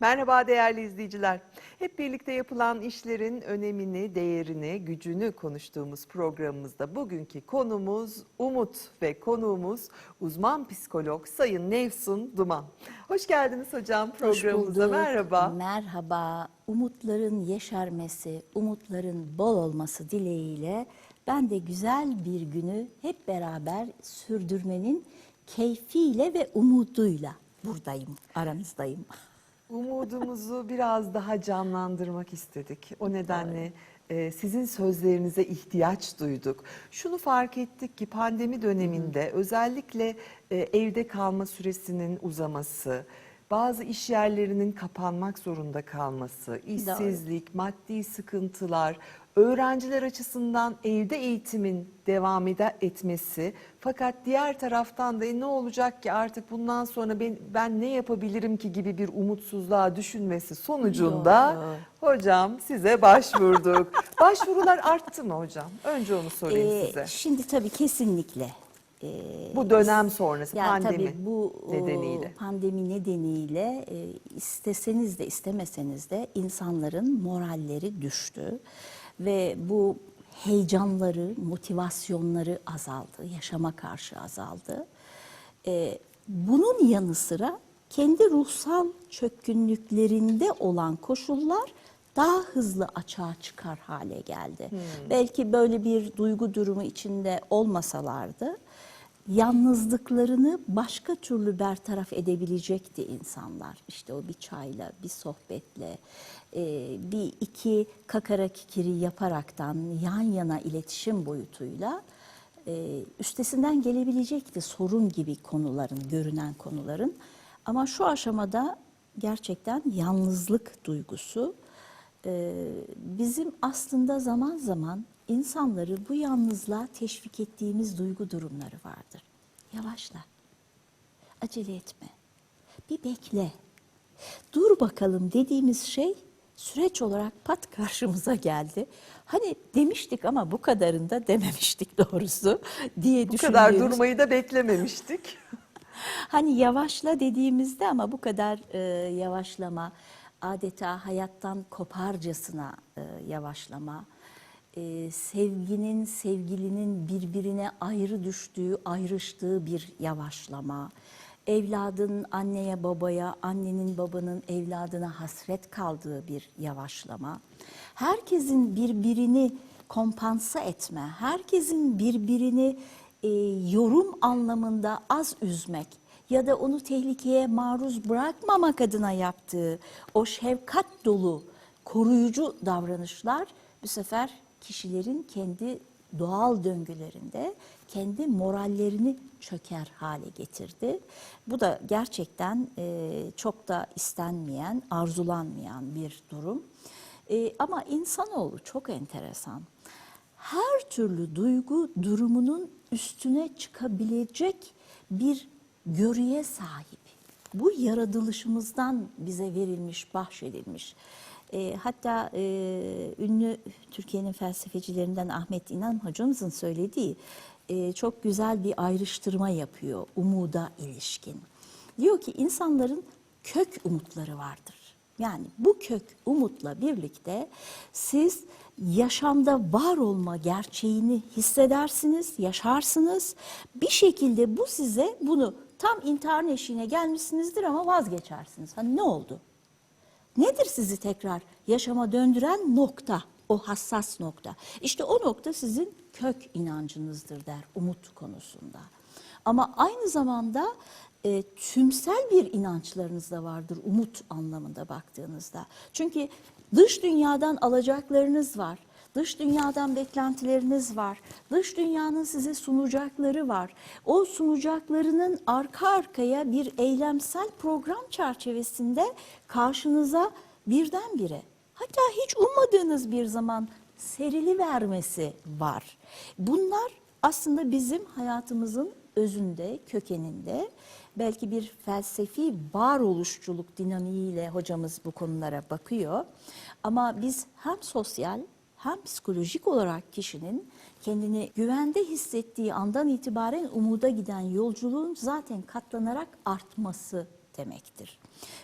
Merhaba değerli izleyiciler. Hep birlikte yapılan işlerin önemini, değerini, gücünü konuştuğumuz programımızda bugünkü konumuz Umut ve konuğumuz uzman psikolog Sayın Nevsun Duman. Hoş geldiniz hocam programımıza. Merhaba. Merhaba. Umutların yeşermesi, umutların bol olması dileğiyle ben de güzel bir günü hep beraber sürdürmenin keyfiyle ve umuduyla buradayım, aranızdayım. Umudumuzu biraz daha canlandırmak istedik. O nedenle e, sizin sözlerinize ihtiyaç duyduk. Şunu fark ettik ki pandemi döneminde özellikle e, evde kalma süresinin uzaması, bazı iş yerlerinin kapanmak zorunda kalması, işsizlik, maddi sıkıntılar, öğrenciler açısından evde eğitimin devam etmesi fakat diğer taraftan da "E, ne olacak ki artık bundan sonra ben, ben ne yapabilirim ki gibi bir umutsuzluğa düşünmesi sonucunda hocam size başvurduk. Başvurular arttı mı hocam? Önce onu sorayım Ee, size. Şimdi tabii kesinlikle. ee, Bu dönem sonrası Ya pandemi tabii bu nedeniyle. pandemi nedeniyle e, isteseniz de istemeseniz de insanların moralleri düştü ve bu heyecanları, motivasyonları azaldı, yaşama karşı azaldı. E, bunun yanı sıra kendi ruhsal çökkünlüklerinde olan koşullar daha hızlı açığa çıkar hale geldi. Belki böyle bir duygu durumu içinde olmasalardı yalnızlıklarını başka türlü bertaraf edebilecekti insanlar. İşte o bir çayla, bir sohbetle, e, bir iki kakara kikiri yaparaktan yan yana iletişim boyutuyla e, üstesinden gelebilecekti sorun gibi konuların, görünen konuların. Ama şu aşamada gerçekten yalnızlık duygusu e, bizim aslında zaman zaman insanları bu yalnızlığa teşvik ettiğimiz duygu durumları vardır. Yavaşla, acele etme, bir bekle, dur bakalım dediğimiz şey süreç olarak pat karşımıza geldi. Hani demiştik ama bu kadarını da dememiştik doğrusu diye Bu kadar düşündüğümüz- durmayı da beklememiştik. Hani yavaşla dediğimizde ama bu kadar e, yavaşlama, adeta hayattan koparcasına e, yavaşlama, e, sevginin, sevgilinin birbirine ayrı düştüğü, ayrıştığı bir yavaşlama, evladın anneye babaya, annenin babanın evladına hasret kaldığı bir yavaşlama, herkesin birbirini kompansa etme, herkesin birbirini e, yorum anlamında az üzmek ya da onu tehlikeye maruz bırakmamak adına yaptığı o şefkat dolu koruyucu davranışlar bu sefer kişilerin kendi doğal döngülerinde kendi morallerini çöker hale getirdi. Bu da gerçekten e, çok da istenmeyen, arzulanmayan bir durum. E, ama insanoğlu çok enteresan her türlü duygu durumunun üstüne çıkabilecek bir görüye sahip. Bu yaratılışımızdan bize verilmiş, bahşedilmiş. E, hatta e, ünlü Türkiye'nin felsefecilerinden Ahmet İnan hocamızın söylediği e, çok güzel bir ayrıştırma yapıyor umuda ilişkin. Diyor ki insanların kök umutları vardır. Yani bu kök umutla birlikte siz yaşamda var olma gerçeğini hissedersiniz, yaşarsınız. Bir şekilde bu size bunu tam intihar eşiğine gelmişsinizdir ama vazgeçersiniz. Hani ne oldu? Nedir sizi tekrar yaşama döndüren nokta? O hassas nokta. İşte o nokta sizin kök inancınızdır der umut konusunda. Ama aynı zamanda e, tümsel bir inançlarınız da vardır umut anlamında baktığınızda. Çünkü dış dünyadan alacaklarınız var. Dış dünyadan beklentileriniz var. Dış dünyanın size sunacakları var. O sunacaklarının arka arkaya bir eylemsel program çerçevesinde karşınıza birdenbire hatta hiç ummadığınız bir zaman serili vermesi var. Bunlar aslında bizim hayatımızın özünde, kökeninde belki bir felsefi varoluşçuluk dinamiğiyle hocamız bu konulara bakıyor. Ama biz hem sosyal hem psikolojik olarak kişinin kendini güvende hissettiği andan itibaren umuda giden yolculuğun zaten katlanarak artması demektir.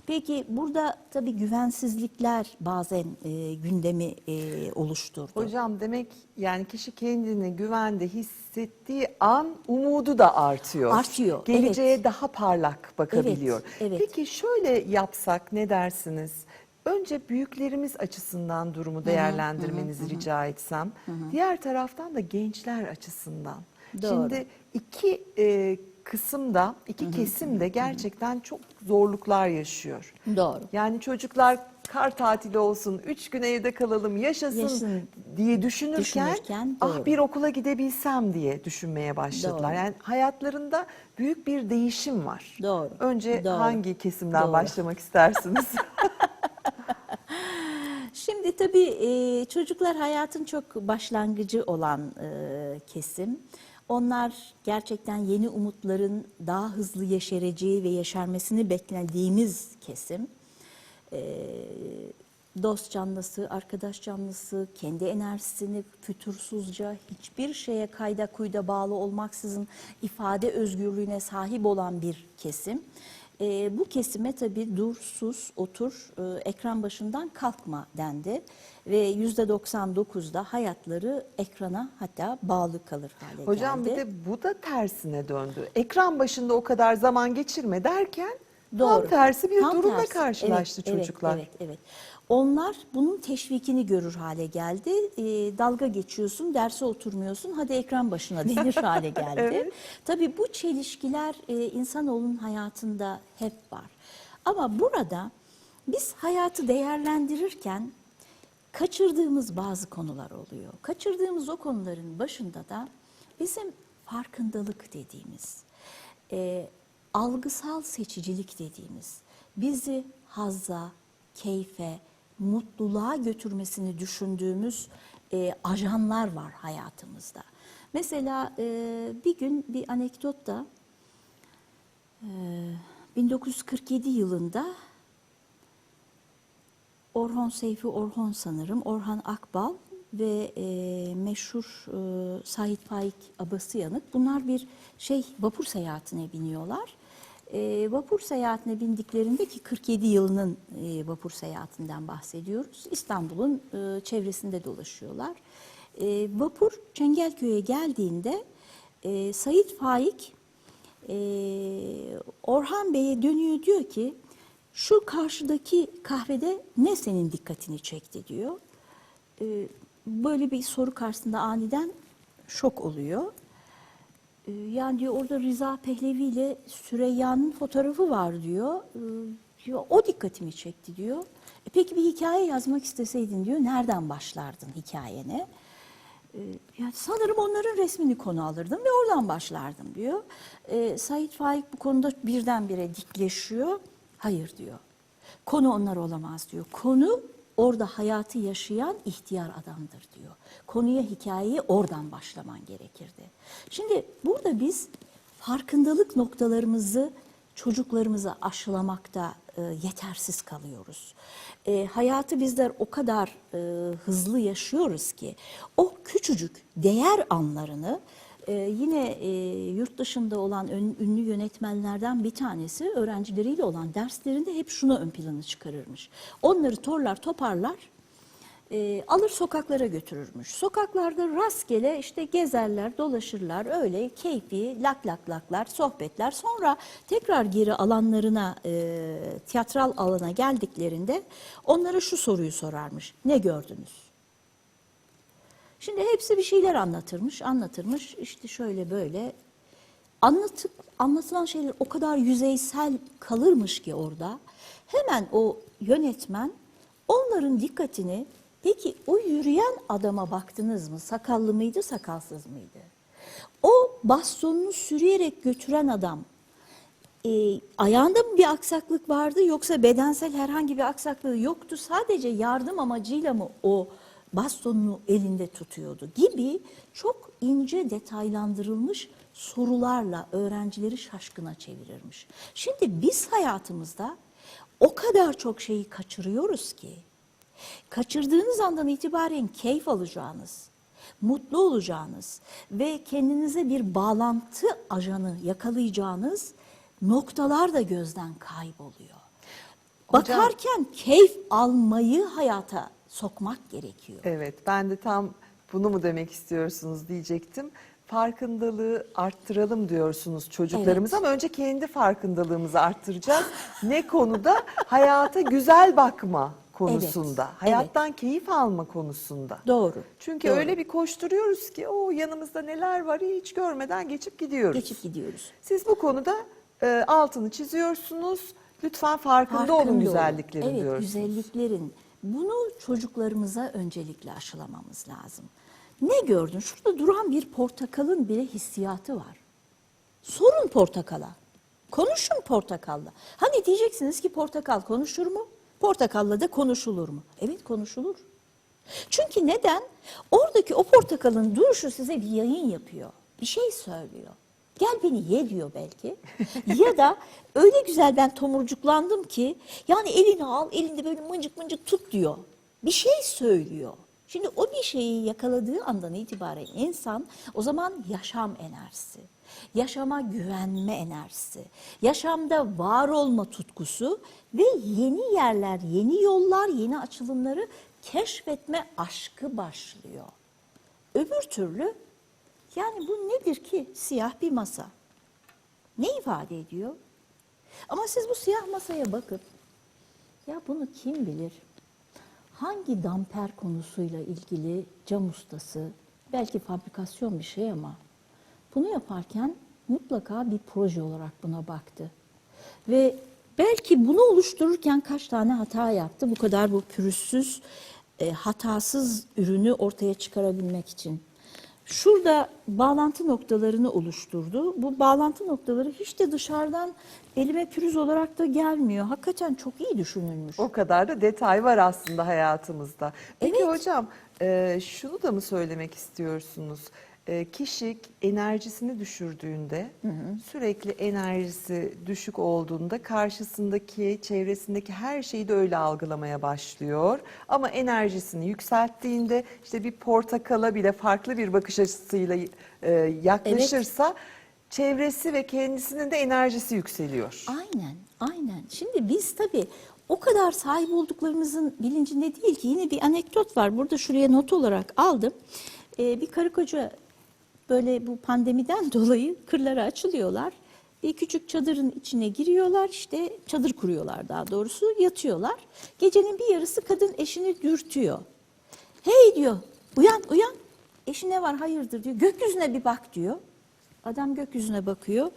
Peki burada tabii güvensizlikler bazen e, gündemi e, oluşturdu. Hocam demek yani kişi kendini güvende hissettiği an umudu da artıyor. Artıyor, Geleceğe evet. daha parlak bakabiliyor. Evet, evet. Peki şöyle yapsak ne dersiniz? Önce büyüklerimiz açısından durumu değerlendirmenizi rica etsem. Diğer taraftan da gençler açısından. Doğru. Şimdi iki e, kısımda, iki kesimde gerçekten çok zorluklar yaşıyor. Doğru. Yani çocuklar kar tatili olsun, üç gün evde kalalım, yaşasın, Yaşasın diye düşünürken, düşünürken ah bir okula gidebilsem diye düşünmeye başladılar. Doğru. Yani hayatlarında büyük bir değişim var. Doğru, Önce doğru. hangi kesimden Doğru. başlamak istersiniz? Şimdi tabii e, çocuklar hayatın çok başlangıcı olan e, kesim. Onlar gerçekten yeni umutların daha hızlı yeşereceği ve yeşermesini beklediğimiz kesim. E, dost canlısı, arkadaş canlısı, kendi enerjisini fütursuzca hiçbir şeye kayda kuyda bağlı olmaksızın ifade özgürlüğüne sahip olan bir kesim. E, bu kesime tabii dur, sus, otur, e, ekran başından kalkma dendi. Ve %99'da hayatları ekrana hatta bağlı kalır hale Hocam geldi. bir de bu da tersine döndü. Ekran başında o kadar zaman geçirme derken tam Doğru. tersi bir Tam durumla tersi. karşılaştı Evet, çocuklar. Evet, evet, evet. Onlar bunun teşvikini görür hale geldi. Ee, dalga geçiyorsun, derse oturmuyorsun, hadi ekran başına denir hale geldi. Evet. Tabii bu çelişkiler e, insanoğlunun hayatında hep var. Ama burada biz hayatı değerlendirirken kaçırdığımız bazı konular oluyor. Kaçırdığımız o konuların başında da bizim farkındalık dediğimiz, e, algısal seçicilik dediğimiz, bizi hazza, keyfe, mutluluğa götürmesini düşündüğümüz e, ajanlar var hayatımızda. Mesela e, bir gün bir anekdotta e, 1947 yılında Orhon Seyfi Orhon sanırım, Orhan Akbal ve e, meşhur e, Sait Faik Abasıyanık. Bunlar bir şey vapur seyahatine biniyorlar. E, vapur seyahatine bindiklerinde ki 47 yılının e, vapur seyahatinden bahsediyoruz. İstanbul'un e, çevresinde dolaşıyorlar. E, vapur Çengelköy'e geldiğinde e, Sait Faik e, Orhan Bey'e dönüyor diyor ki şu karşıdaki kahvede ne senin dikkatini çekti diyor. E, böyle bir soru karşısında aniden şok oluyor. E, yani diyor orada Rıza Pehlevi ile Süreyya'nın fotoğrafı var diyor. E, diyor o dikkatimi çekti diyor. E, peki bir hikaye yazmak isteseydin diyor nereden başlardın hikayene? E, yani sanırım onların resmini konu alırdım ve oradan başlardım diyor. E, Said Faik bu konuda birdenbire dikleşiyor. Hayır diyor. Konu onlar olamaz diyor. Konu orada hayatı yaşayan ihtiyar adamdır diyor. Konuya hikayeyi oradan başlaman gerekirdi. Şimdi burada biz farkındalık noktalarımızı çocuklarımıza aşılamakta e, yetersiz kalıyoruz. E, hayatı bizler o kadar e, hızlı yaşıyoruz ki o küçücük değer anlarını e, yine e, yurt dışında olan ön- ünlü yönetmenlerden bir tanesi öğrencileriyle olan derslerinde hep şunu ön plana çıkarırmış. Onları torlar toparlar e, alır sokaklara götürürmüş. Sokaklarda rastgele işte gezerler, dolaşırlar, öyle keyfi lak lak laklar, sohbetler. Sonra tekrar geri alanlarına, e, tiyatral alana geldiklerinde onlara şu soruyu sorarmış. Ne gördünüz? Şimdi hepsi bir şeyler anlatırmış, anlatırmış. İşte şöyle böyle. Anlatıp, anlatılan şeyler o kadar yüzeysel kalırmış ki orada. Hemen o yönetmen onların dikkatini peki o yürüyen adama baktınız mı? Sakallı mıydı, sakalsız mıydı? O bastonunu sürüyerek götüren adam e, ayağında mı bir aksaklık vardı yoksa bedensel herhangi bir aksaklığı yoktu. Sadece yardım amacıyla mı o bastonunu elinde tutuyordu gibi çok ince detaylandırılmış sorularla öğrencileri şaşkına çevirirmiş. Şimdi biz hayatımızda o kadar çok şeyi kaçırıyoruz ki kaçırdığınız andan itibaren keyif alacağınız, mutlu olacağınız ve kendinize bir bağlantı ajanı yakalayacağınız noktalar da gözden kayboluyor. Hocam- Bakarken keyif almayı hayata sokmak gerekiyor. Evet, ben de tam bunu mu demek istiyorsunuz diyecektim. Farkındalığı arttıralım diyorsunuz çocuklarımız Evet. ama önce kendi farkındalığımızı arttıracağız. ne konuda? Hayata güzel bakma konusunda, Evet, hayattan keyif alma konusunda. Doğru. Çünkü doğru. öyle bir koşturuyoruz ki o yanımızda neler var hiç görmeden geçip gidiyoruz. geçip gidiyoruz. Siz bu konuda e, altını çiziyorsunuz. Lütfen farkında, olun Farkında olun. güzelliklerin evet, diyorsunuz. güzelliklerin. Bunu çocuklarımıza öncelikle aşılamamız lazım. Ne gördün? Şurada duran bir portakalın bile hissiyatı var. Sorun portakala. Konuşun portakalla. Hani diyeceksiniz ki portakal konuşur mu? Portakalla da konuşulur mu? Evet konuşulur. Çünkü neden? Oradaki o portakalın duruşu size bir yayın yapıyor. Bir şey söylüyor. Gel beni ye diyor belki. ya da öyle güzel ben tomurcuklandım ki yani elini al elinde böyle mıncık mıncık tut diyor. Bir şey söylüyor. Şimdi o bir şeyi yakaladığı andan itibaren insan o zaman yaşam enerjisi, yaşama güvenme enerjisi, yaşamda var olma tutkusu ve yeni yerler, yeni yollar, yeni açılımları keşfetme aşkı başlıyor. Öbür türlü yani bu nedir ki siyah bir masa? Ne ifade ediyor? Ama siz bu siyah masaya bakıp ya bunu kim bilir? Hangi damper konusuyla ilgili cam ustası, belki fabrikasyon bir şey ama bunu yaparken mutlaka bir proje olarak buna baktı. Ve belki bunu oluştururken kaç tane hata yaptı bu kadar bu pürüzsüz, e, hatasız ürünü ortaya çıkarabilmek için. Şurada bağlantı noktalarını oluşturdu. Bu bağlantı noktaları hiç de dışarıdan elime pürüz olarak da gelmiyor. Hakikaten çok iyi düşünülmüş. O kadar da detay var aslında hayatımızda. Peki Evet. hocam e, şunu da mı söylemek istiyorsunuz? E, kişi enerjisini düşürdüğünde, sürekli enerjisi düşük olduğunda karşısındaki, çevresindeki her şeyi de öyle algılamaya başlıyor. Ama enerjisini yükselttiğinde işte bir portakala bile farklı bir bakış açısıyla e, yaklaşırsa çevresi ve kendisinin de enerjisi yükseliyor. Aynen, aynen. Şimdi biz tabii o kadar sahip olduklarımızın bilincinde değil ki. Yine bir anekdot var. Burada şuraya not olarak aldım. Ee, bir karı koca böyle bu pandemiden dolayı kırlara açılıyorlar. Bir küçük çadırın içine giriyorlar işte çadır kuruyorlar daha doğrusu yatıyorlar. Gecenin bir yarısı kadın eşini dürtüyor. Hey diyor uyan uyan eşi ne var hayırdır diyor gökyüzüne bir bak diyor. Adam gökyüzüne bakıyor.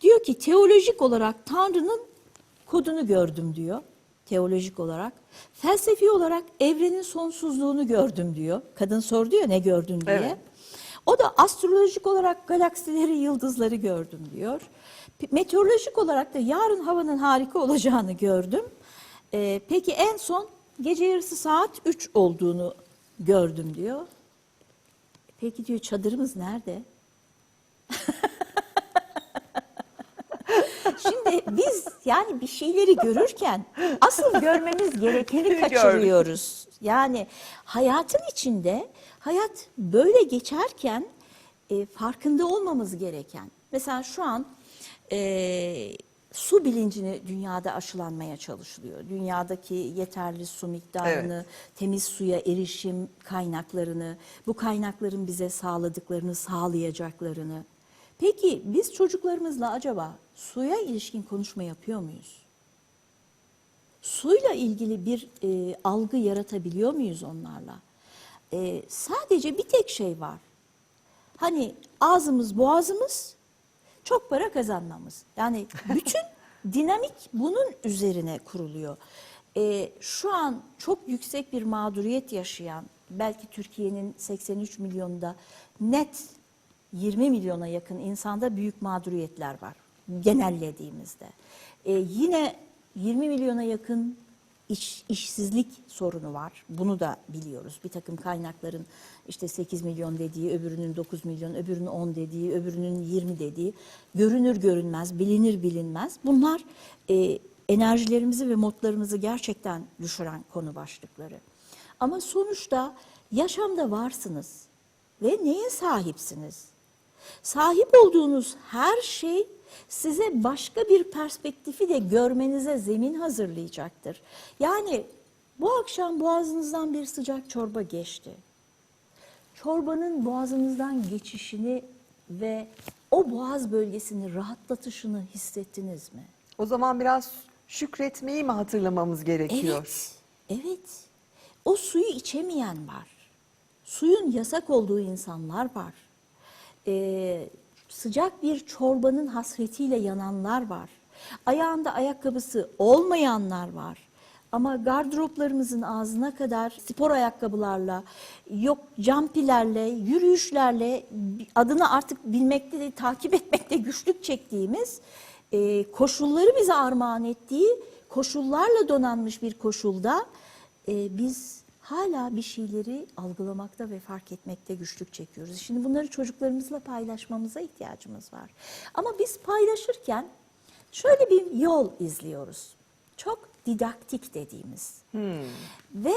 Diyor ki teolojik olarak Tanrı'nın kodunu gördüm diyor. Teolojik olarak. Felsefi olarak evrenin sonsuzluğunu gördüm diyor. Kadın sordu ya ne gördün diye. Evet. O da astrolojik olarak galaksileri, yıldızları gördüm diyor. Meteorolojik olarak da yarın havanın harika olacağını gördüm. Ee, peki en son gece yarısı saat 3 olduğunu gördüm diyor. Peki diyor çadırımız nerede? Şimdi biz yani bir şeyleri görürken asıl görmemiz gerekeni kaçırıyoruz. Yani hayatın içinde hayat böyle geçerken e, farkında olmamız gereken. Mesela şu an e, su bilincini dünyada aşılanmaya çalışılıyor. Dünyadaki yeterli su miktarını, temiz suya erişim kaynaklarını, bu kaynakların bize sağladıklarını, sağlayacaklarını. Peki biz çocuklarımızla acaba suya ilişkin konuşma yapıyor muyuz? Suyla ilgili bir e, algı yaratabiliyor muyuz onlarla? E, sadece bir tek şey var. Hani ağzımız boğazımız, çok para kazanmamız. Yani bütün dinamik bunun üzerine kuruluyor. E, şu an çok yüksek bir mağduriyet yaşayan, belki Türkiye'nin 83 milyonda net 20 milyona yakın insanda büyük mağduriyetler var genellediğimizde. Ee, yine 20 milyona yakın iş, işsizlik sorunu var. Bunu da biliyoruz. Bir takım kaynakların işte 8 milyon dediği, öbürünün 9 milyon, öbürünün 10 dediği, öbürünün 20 dediği görünür görünmez, bilinir bilinmez. Bunlar e, enerjilerimizi ve modlarımızı gerçekten düşüren konu başlıkları. Ama sonuçta yaşamda varsınız ve neye sahipsiniz? Sahip olduğunuz her şey size başka bir perspektifi de görmenize zemin hazırlayacaktır. Yani bu akşam boğazınızdan bir sıcak çorba geçti. Çorbanın boğazınızdan geçişini ve o boğaz bölgesini rahatlatışını hissettiniz mi? O zaman biraz şükretmeyi mi hatırlamamız gerekiyor? Evet, evet. O suyu içemeyen var. Suyun yasak olduğu insanlar var. Ee, sıcak bir çorbanın hasretiyle yananlar var. Ayağında ayakkabısı olmayanlar var. Ama gardıroplarımızın ağzına kadar spor ayakkabılarla, yok campilerle, yürüyüşlerle adını artık bilmekte, de, takip etmekte güçlük çektiğimiz e, koşulları bize armağan ettiği koşullarla donanmış bir koşulda e, biz hala bir şeyleri algılamakta ve fark etmekte güçlük çekiyoruz. Şimdi bunları çocuklarımızla paylaşmamıza ihtiyacımız var. Ama biz paylaşırken şöyle bir yol izliyoruz. Çok didaktik dediğimiz ve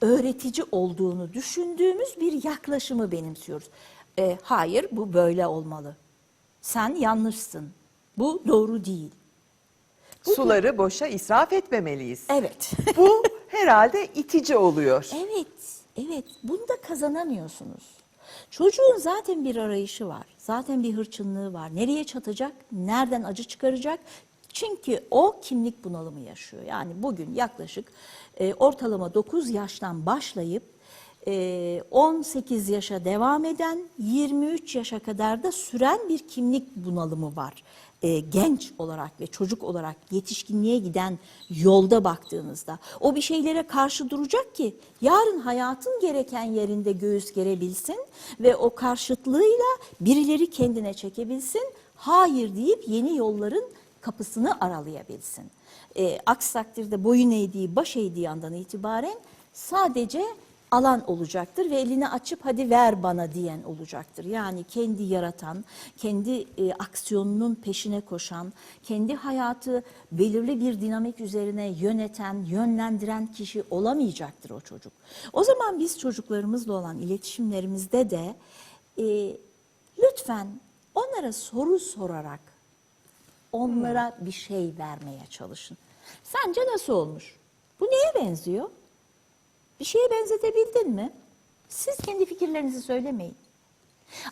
öğretici olduğunu düşündüğümüz bir yaklaşımı benimsiyoruz. E, hayır bu böyle olmalı. Sen yanlışsın. Bu doğru değil. Suları boşa israf etmemeliyiz. Evet. Bu herhalde itici oluyor. Evet, evet. Bunda kazanamıyorsunuz. Çocuğun zaten bir arayışı var. Zaten bir hırçınlığı var. Nereye çatacak? Nereden acı çıkaracak? Çünkü o kimlik bunalımı yaşıyor. Yani bugün yaklaşık e, ortalama 9 yaştan başlayıp e, 18 yaşa devam eden 23 yaşa kadar da süren bir kimlik bunalımı var. E, genç olarak ve çocuk olarak yetişkinliğe giden yolda baktığınızda o bir şeylere karşı duracak ki yarın hayatın gereken yerinde göğüs gerebilsin ve o karşıtlığıyla birileri kendine çekebilsin. Hayır deyip yeni yolların kapısını aralayabilsin. E, aksi takdirde boyun eğdiği, baş eğdiği andan itibaren sadece alan olacaktır ve elini açıp hadi ver bana diyen olacaktır. Yani kendi yaratan, kendi e, aksiyonunun peşine koşan, kendi hayatı belirli bir dinamik üzerine yöneten, yönlendiren kişi olamayacaktır o çocuk. O zaman biz çocuklarımızla olan iletişimlerimizde de e, lütfen onlara soru sorarak onlara bir şey vermeye çalışın. Sence nasıl olmuş? Bu neye benziyor? Bir şeye benzetebildin mi? Siz kendi fikirlerinizi söylemeyin.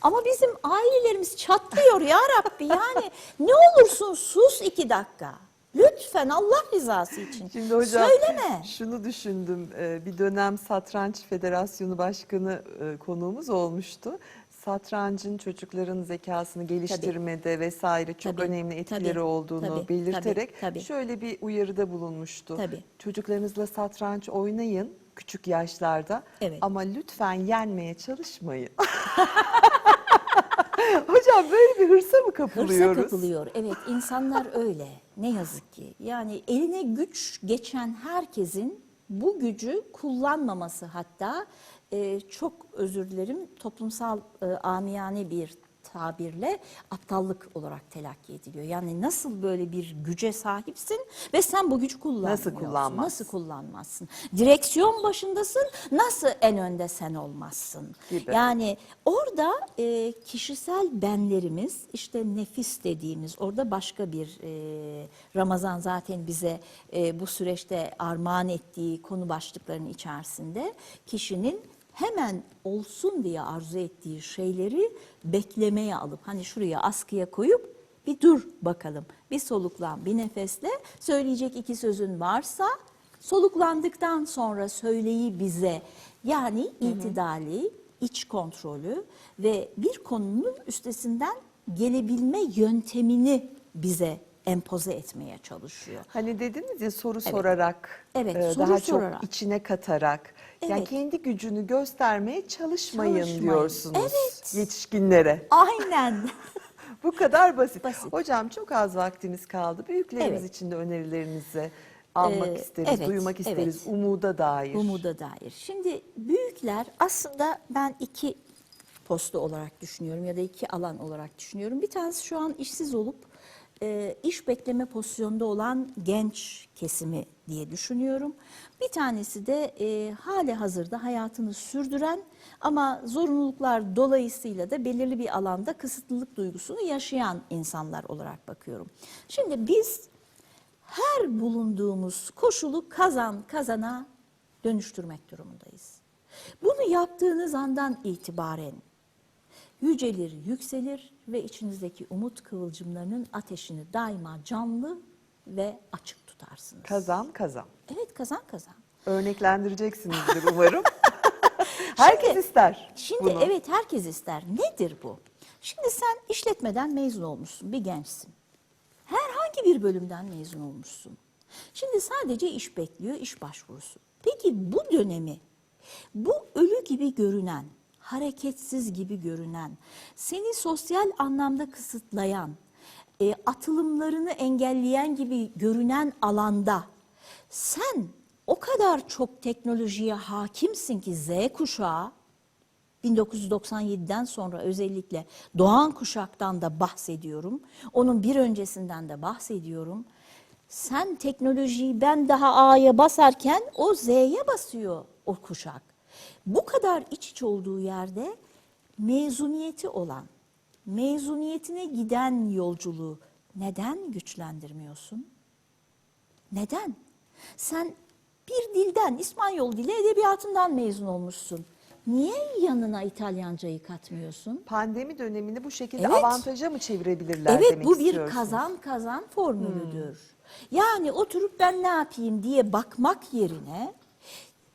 Ama bizim ailelerimiz çatlıyor ya Rabbi yani ne olursun sus iki dakika. Lütfen Allah rızası için. Şimdi hocam Söyleme. şunu düşündüm. Ee, Bir dönem Satranç Federasyonu Başkanı e, konuğumuz olmuştu. Satrancın çocukların zekasını geliştirmede vesaire çok Tabii, önemli etkileri tabii, olduğunu tabii, belirterek tabii, tabii. şöyle bir uyarıda bulunmuştu. Tabii. Çocuklarınızla satranç oynayın küçük yaşlarda Evet. ama lütfen yenmeye çalışmayın. Hocam böyle bir hırsa mı kapılıyoruz? Hırsa kapılıyor. Evet insanlar öyle. Ne yazık ki. Yani eline güç geçen herkesin bu gücü kullanmaması hatta e, çok özür dilerim toplumsal e, amiyane bir tabirle aptallık olarak telakki ediliyor. Yani nasıl böyle bir güce sahipsin ve sen bu gücü kullanmıyorsun. kullanmazsın? Nasıl kullanmazsın? Direksiyon başındasın. Nasıl en önde sen olmazsın? Gibi. Yani orada e, kişisel benlerimiz işte nefis dediğimiz orada başka bir e, Ramazan zaten bize e, bu süreçte armağan ettiği konu başlıklarının içerisinde kişinin hemen olsun diye arzu ettiği şeyleri beklemeye alıp hani şuraya askıya koyup bir dur bakalım bir soluklan bir nefesle söyleyecek iki sözün varsa soluklandıktan sonra söyleyi bize yani itidali, iç kontrolü ve bir konunun üstesinden gelebilme yöntemini bize empoze etmeye çalışıyor. Hani dediniz ya soru sorarak, Evet, e, soru daha sorarak. çok içine katarak. Yani Evet. kendi gücünü göstermeye çalışmayın, Çalışmayın. diyorsunuz Evet. yetişkinlere. Aynen. Bu kadar basit. Basit. Hocam çok az vaktimiz kaldı. Büyüklerimiz Evet. için de önerilerinizi almak Ee, isteriz, evet, duymak isteriz. evet. Umuda dair. Umuda dair. Şimdi büyükler aslında ben iki postu olarak düşünüyorum ya da iki alan olarak düşünüyorum. Bir tanesi şu an işsiz olup e, iş bekleme pozisyonda olan genç kesimi diye düşünüyorum. Bir tanesi de e, hali hazırda hayatını sürdüren ama zorunluluklar dolayısıyla da belirli bir alanda kısıtlılık duygusunu yaşayan insanlar olarak bakıyorum. Şimdi biz her bulunduğumuz koşulu kazan kazana dönüştürmek durumundayız. Bunu yaptığınız andan itibaren yücelir, yükselir ve içinizdeki umut kıvılcımlarının ateşini daima canlı ve açık tutarsınız. Kazan kazan. Evet kazan kazan. Örneklendireceksinizdir umarım. Herkes Şimdi- ister Şimdi bunu. evet herkes ister. Nedir bu? Şimdi sen işletmeden mezun olmuşsun, bir gençsin. Herhangi bir bölümden mezun olmuşsun. Şimdi sadece iş bekliyor, iş başvurusu. Peki bu dönemi, bu ölü gibi görünen, hareketsiz gibi görünen, seni sosyal anlamda kısıtlayan, e, atılımlarını engelleyen gibi görünen alanda sen o kadar çok teknolojiye hakimsin ki Z kuşağı 1997'den sonra özellikle doğan kuşaktan da bahsediyorum. Onun bir öncesinden de bahsediyorum. Sen teknolojiyi ben daha A'ya basarken o Z'ye basıyor o kuşak. Bu kadar iç iç olduğu yerde mezuniyeti olan, mezuniyetine giden yolculuğu neden güçlendirmiyorsun? Neden? Sen bir dilden, İspanyol dili edebiyatından mezun olmuşsun. Niye yanına İtalyancayı katmıyorsun? Pandemi dönemini bu şekilde Evet. avantaja mı çevirebilirler Evet demek bu bir kazan kazan formülüdür. Yani oturup ben ne yapayım diye bakmak yerine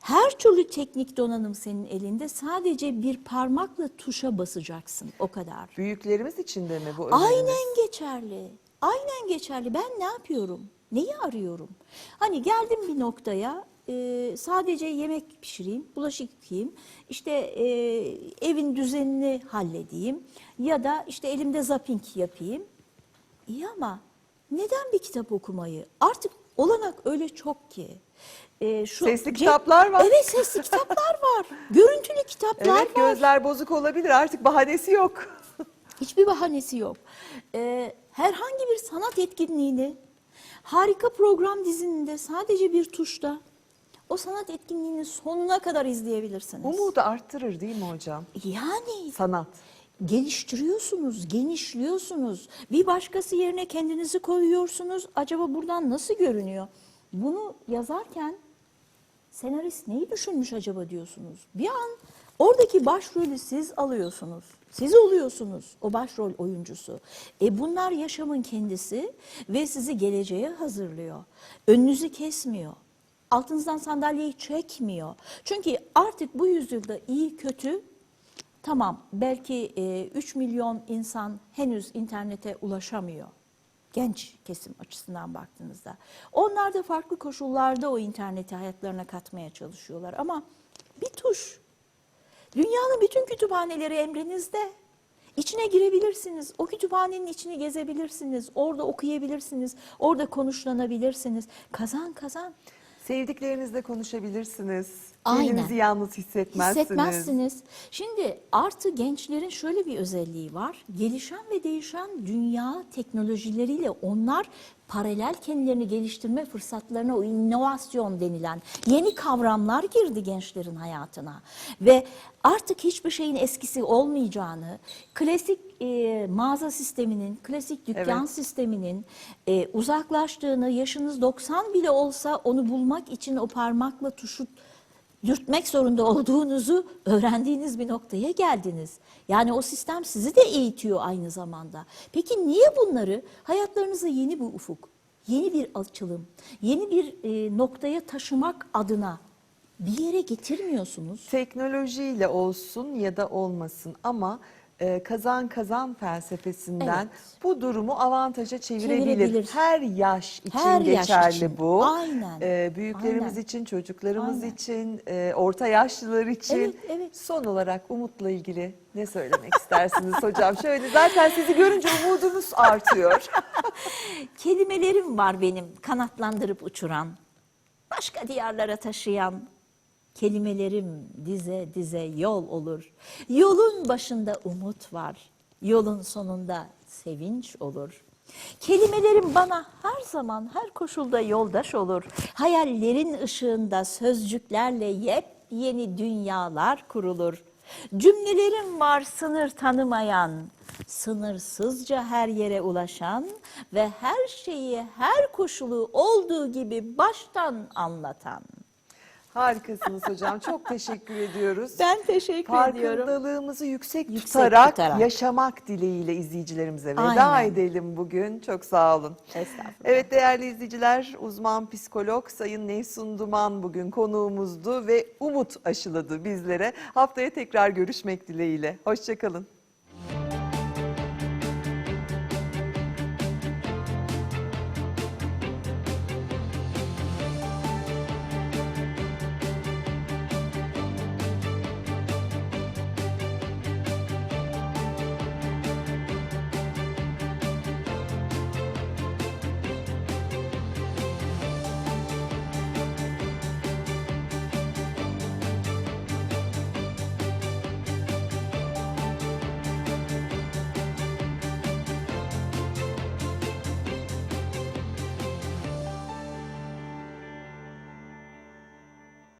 her türlü teknik donanım senin elinde sadece bir parmakla tuşa basacaksın o kadar. Büyüklerimiz için de mi bu öneriniz? Aynen geçerli. Aynen geçerli. Ben ne yapıyorum? Neyi arıyorum? Hani geldim bir noktaya e, sadece yemek pişireyim, bulaşık yıkayayım, işte e, evin düzenini halledeyim ya da işte elimde zapping yapayım. İyi ama neden bir kitap okumayı? Artık olanak öyle çok ki. E, şu Sesli kitaplar var. Evet sesli kitaplar var. Görüntülü kitaplar Evet var. gözler bozuk olabilir artık bahanesi yok. Hiçbir bahanesi yok. Ee, herhangi bir sanat etkinliğini harika program dizinde sadece bir tuşta o sanat etkinliğinin sonuna kadar izleyebilirsiniz. Umudu arttırır değil mi hocam? Yani Sanat. Geliştiriyorsunuz, genişliyorsunuz. Bir başkası yerine kendinizi koyuyorsunuz. Acaba buradan nasıl görünüyor? Bunu yazarken senarist neyi düşünmüş acaba diyorsunuz. Bir an oradaki başrolü siz alıyorsunuz. Siz oluyorsunuz o başrol oyuncusu. E bunlar yaşamın kendisi ve sizi geleceğe hazırlıyor. Önünüzü kesmiyor. Altınızdan sandalyeyi çekmiyor. Çünkü artık bu yüzyılda iyi kötü tamam belki e, 3 milyon insan henüz internete ulaşamıyor genç kesim açısından baktığınızda. Onlar da farklı koşullarda o interneti hayatlarına katmaya çalışıyorlar ama bir tuş. Dünyanın bütün kütüphaneleri emrinizde. İçine girebilirsiniz. O kütüphanenin içini gezebilirsiniz. Orada okuyabilirsiniz. Orada konuşlanabilirsiniz. Kazan kazan. Sevdiklerinizle konuşabilirsiniz. Aynen. Kendinizi yalnız hissetmezsiniz. Hissetmezsiniz. Şimdi artı gençlerin şöyle bir özelliği var. Gelişen ve değişen dünya teknolojileriyle onlar paralel kendilerini geliştirme fırsatlarına o inovasyon denilen yeni kavramlar girdi gençlerin hayatına. Ve artık hiçbir şeyin eskisi olmayacağını, klasik e, mağaza sisteminin, klasik dükkan Evet. sisteminin e, uzaklaştığını, yaşınız 90 bile olsa onu bulmak için o parmakla tuşu dürtmek zorunda olduğunuzu öğrendiğiniz bir noktaya geldiniz. Yani o sistem sizi de eğitiyor aynı zamanda. Peki niye bunları hayatlarınıza yeni bir ufuk, yeni bir açılım, yeni bir e, noktaya taşımak adına bir yere getirmiyorsunuz? Teknolojiyle olsun ya da olmasın ama e, kazan kazan felsefesinden Evet. bu durumu avantaja çevirebilir. Çevirebilir. Her yaş için Her yaş geçerli için. bu. Aynen. E, büyüklerimiz Aynen. için, çocuklarımız Aynen. için, e, orta yaşlılar için. Evet, evet. Son olarak umutla ilgili ne söylemek istersiniz hocam? Şöyle zaten sizi görünce umudumuz artıyor. Kelimelerim var benim kanatlandırıp uçuran, başka diyarlara taşıyan. Kelimelerim dize dize yol olur. Yolun başında umut var. Yolun sonunda sevinç olur. Kelimelerim bana her zaman, her koşulda yoldaş olur. Hayallerin ışığında sözcüklerle yepyeni dünyalar kurulur. Cümlelerim var sınır tanımayan, sınırsızca her yere ulaşan ve her şeyi, her koşulu olduğu gibi baştan anlatan. Harikasınız hocam. Çok teşekkür ediyoruz. Ben teşekkür ediyorum. Farkındalığımızı yüksek, Yüksek tutarak, tutarak. yaşamak dileğiyle izleyicilerimize veda Aynen. edelim bugün. Çok sağ olun. Estağfurullah. Evet değerli izleyiciler, uzman psikolog Sayın Nefsun Duman bugün konuğumuzdu ve umut aşıladı bizlere. Haftaya tekrar görüşmek dileğiyle. Hoşçakalın.